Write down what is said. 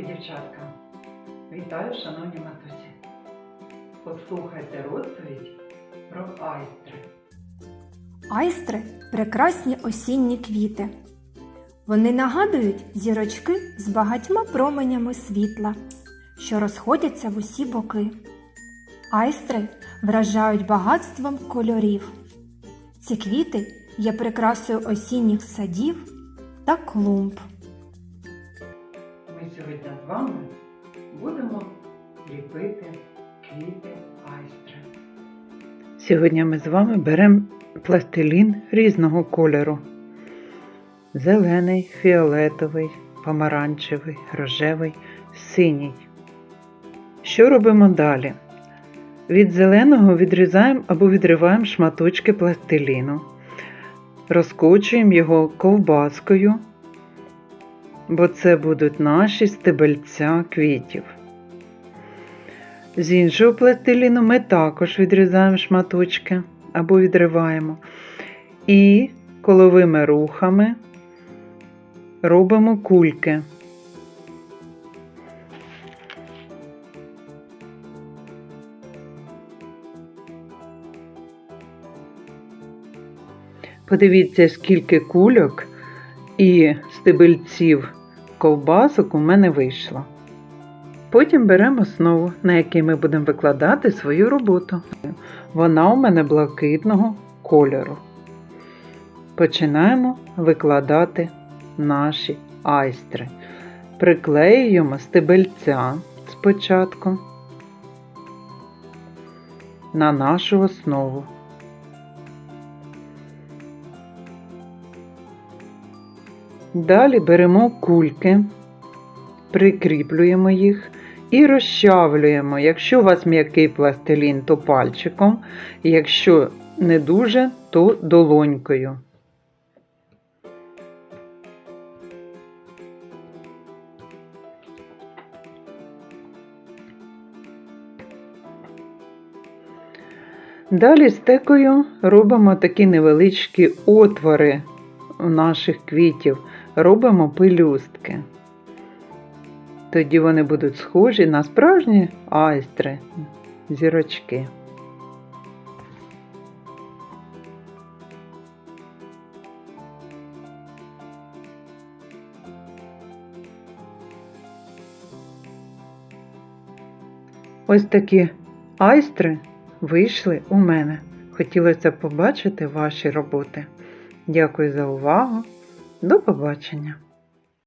дівчатка! Вітаю, шановні матусі! Послухайте розповідь про айстри. Айстри прекрасні осінні квіти. Вони нагадують зірочки з багатьма променями світла, що розходяться в усі боки. Айстри вражають багатством кольорів. Ці квіти є прикрасою осінніх садів та клумб. Сьогодні з вами будемо ліпити квіти айстри. Сьогодні ми з вами беремо пластилін різного кольору. Зелений, фіолетовий, помаранчевий, рожевий, синій. Що робимо далі? Від зеленого відрізаємо або відриваємо шматочки пластиліну, розкочуємо його ковбаскою, бо це будуть наші стебельця квітів. З іншого пластиліну ми також відрізаємо шматочки або відриваємо. І коловими рухами робимо кульки. Подивіться, скільки кульок і стебельців ковбасок у мене вийшло. Потім беремо основу, на якій ми будемо викладати свою роботу. Вона у мене блакитного кольору. Починаємо викладати наші айстри. Приклеюємо стебельця спочатку на нашу основу. Далі беремо кульки, прикріплюємо їх і розчавлюємо. Якщо у вас м'який пластилін, то пальчиком, якщо не дуже, то долонькою. Далі стекою робимо такі невеличкі отвори наших квітів, робимо пелюстки. Тоді вони будуть схожі на справжні айстри, зірочки. Ось такі айстри вийшли у мене. Хотілося побачити ваші роботи. Дякую за увагу. До побачення!